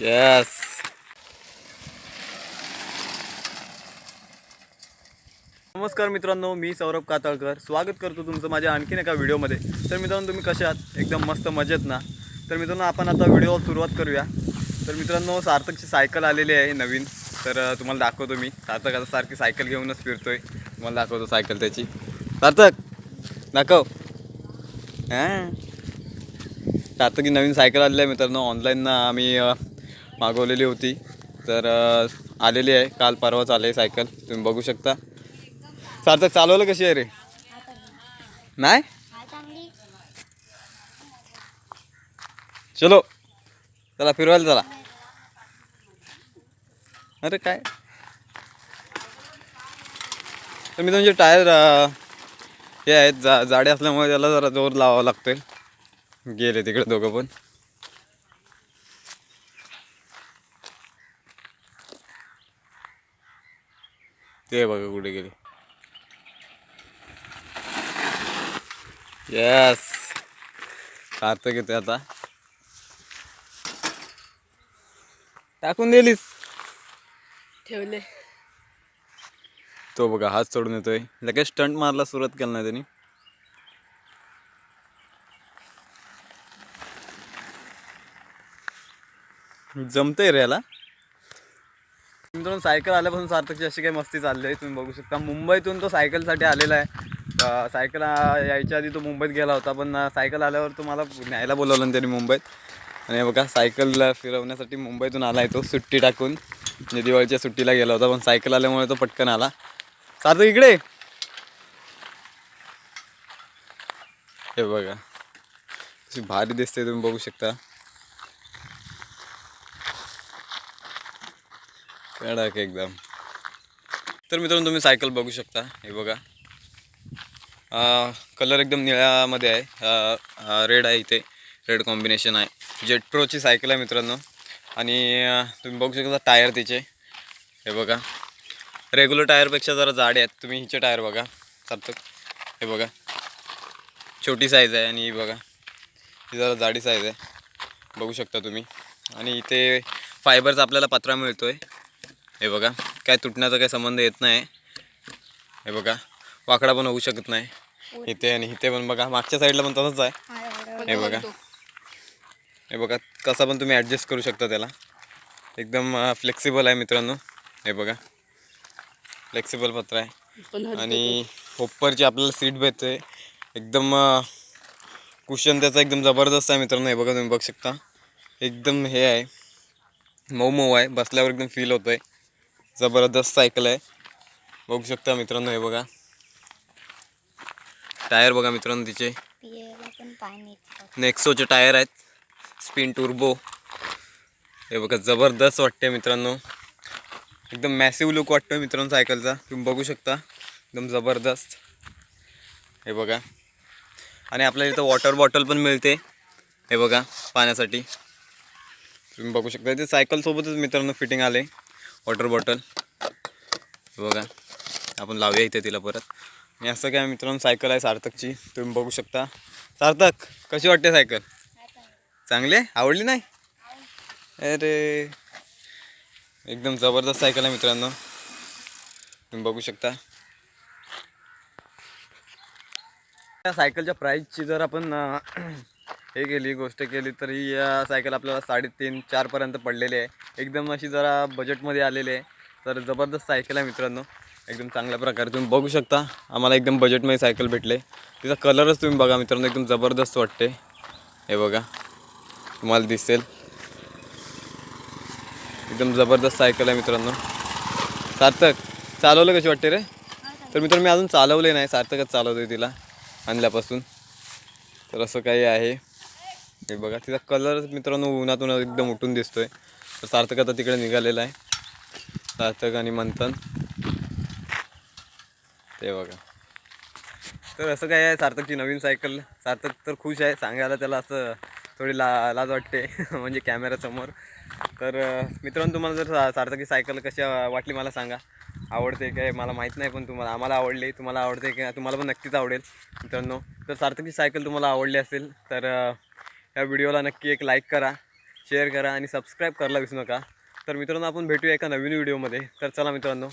Yes नमस्कार मित्रांनो मी सौरभ कातळकर. स्वागत करतो तुमचं माझ्या आणखीन एका व्हिडिओमध्ये. तर मित्रांनो तुम्ही कशा आहात? एकदम मस्त मजेत ना? तर मित्रांनो आपण आता व्हिडिओ सुरुवात करूया. तर मित्रांनो सार्थकची सायकल आलेली आहे नवीन. तर तुम्हाला दाखवतो मी. सार्थक आता सारखी सायकल घेऊनच फिरतो आहे तुम्हाला दाखवतो सायकल त्याची. सार्थक दाखव. हां? सार्थकची नवीन सायकल आलेली आहे मित्रांनो. ऑनलाईन आम्ही मागवलेली होती. तर आलेली आहे. काल परवाच आले सायकल. तुम्ही बघू शकता. सार्थक चालवलं कशी आहे रे? नाही? चलो. चला फिरवायला चला. अरे काय? तर मी टायर हे आहेत. जा जाडे असल्यामुळे त्याला जरा जोर लावावा लागतोय. गेले तिकडे दोघं पण. ते बघा कुठे गेले. येस सार्थक येते आता. टाकून दिलीस. ठेवले. तो बघा हात सोडून येतोय. लगेच स्टंट मारला सुरुवात केला नाही त्यांनी. जमतंय रे याला. मित्रांनो सायकल आल्यापासून सार्थकची अशी काही मस्ती चालली आहे तुम्ही बघू शकता. मुंबईतून तो सायकलसाठी आलेला आहे. सायकल यायच्या आधी तो मुंबईत गेला होता पण सायकल आल्यावर तो मला न्यायला बोलवलं ना त्यांनी मुंबईत. आणि बघा सायकलला फिरवण्यासाठी मुंबईतून आला आहे तो सुट्टी टाकून. म्हणजे दिवाळीच्या सुट्टीला गेला होता पण सायकल आल्यामुळे तो पटकन आला. सार्थक इकडे हे बघा कशी भारी दिसते तुम्ही बघू शकता. कडक एकदम. तर मित्रांनो तुम्ही सायकल बघू शकता. हे बघा. कलर एकदम निळ्यामध्ये आहे. रेड आहे इथे. रेड कॉम्बिनेशन आहे. जेट प्रोची सायकल आहे मित्रांनो. आणि तुम्ही बघू शकता टायर तिचे. हे बघा. रेग्युलर टायरपेक्षा जरा जाडे आहेत. तुम्ही हिचे टायर बघा. सार्थक. हे बघा. छोटी साईज आहे आणि ही बघा. ही जरा जाडी साईज आहे. बघू शकता तुम्ही. आणि इथे फायबरचा आपल्याला पत्रा मिळतो आहे हे बघा काय तुटण्याचा काही संबंध येत नाही. हे बघा वाकडा पण होऊ शकत नाही. इथे आणि इथे पण बघा मागच्या साईडला पण तसंच आहे. हे बघा. हे बघा कसा पण तुम्ही ॲडजस्ट करू शकता त्याला. एकदम फ्लेक्सिबल आहे मित्रांनो. हे बघा फ्लेक्सिबल पत्र आहे. आणि होप्परची आपल्याला सीट भेटते एकदम कुशन त्याचा एकदम जबरदस्त आहे मित्रांनो. हे बघा तुम्ही बघू शकता. एकदम हे आहे. मऊ मऊ आहे. बसल्यावर एकदम फील होतं आहे जबरदस्त सायकल आहे. बघू शकता मित्रांनो हे बघा. टायर बघा मित्रांनो तिचे. नेक्सोचे टायर आहेत. स्पिन टुर्बो हे बघा जबरदस्त वाटते मित्रांनो. एकदम मॅसिव्ह लुक वाटतोय मित्रांनो सायकलचा तुम्ही बघू शकता. एकदम जबरदस्त. हे बघा. आणि आपल्याला इथं वॉटर बॉटल पण मिळते. हे बघा पाण्यासाठी. तुम्ही बघू शकता. ते सायकलसोबतच मित्रांनो फिटिंग आले वॉटर बॉटल. बघा आपण लावूया इथे तिला परत. आणि असं काय मित्रांनो सायकल आहे सार्थकची. तुम्ही बघू शकता. सार्थक कशी वाटते सायकल चांगली आहे? आवडली नाही? अरे एकदम जबरदस्त सायकल आहे मित्रांनो. तुम्ही बघू शकता. त्या सायकलच्या प्राईसची जर आपण हे केली गोष्ट केली तर ही या सायकल आपल्याला साडेतीन चारपर्यंत पडलेली आहे. एकदम अशी जरा बजेटमध्ये आलेली आहे. तर जबरदस्त सायकल आहे मित्रांनो. एकदम चांगल्या प्रकारे तुम्ही बघू शकता. आम्हाला एकदम बजेटमध्ये सायकल भेटले. तिचा कलरच तुम्ही बघा मित्रांनो एकदम जबरदस्त वाटते. हे बघा. तुम्हाला दिसेल. एकदम जबरदस्त सायकल आहे मित्रांनो. सार्थक चालवलं कशी वाटते रे? तर मित्रांनो मी अजून चालवले नाही. सार्थकच चालवतोय तिला आणल्यापासून. तर असं काही आहे. हे बघा तिचा कलर मित्रांनो उन्हातून एकदम उठून दिसतोय. तर सार्थक आता तिकडे निघालेला आहे. सार्थक आणि मंथन. ते बघा. तर असं काय आहे सार्थकची नवीन सायकल सार्थक तर खुश आहे सांगायला त्याला असं थोडी ला लाज वाटते म्हणजे कॅमेऱ्यासमोर तर मित्रांनो तुम्हाला जर सा- सार्थकी सायकल कशी वाटली मला सांगा. आवडते काय मला माहीत नाही पण तुम्हाला आम्हाला आवडली. तुम्हाला आवडते की तुम्हाला पण नक्कीच आवडेल मित्रांनो. तर सार्थकी सायकल तुम्हाला आवडली असेल तर या व्हिडिओला नक्की एक लाईक करा शेअर करा आणि सबस्क्राईब करायला विसरू नका. तर मित्रांनो आपण भेटूया एका नवीन व्हिडिओमध्ये. तर चला मित्रांनो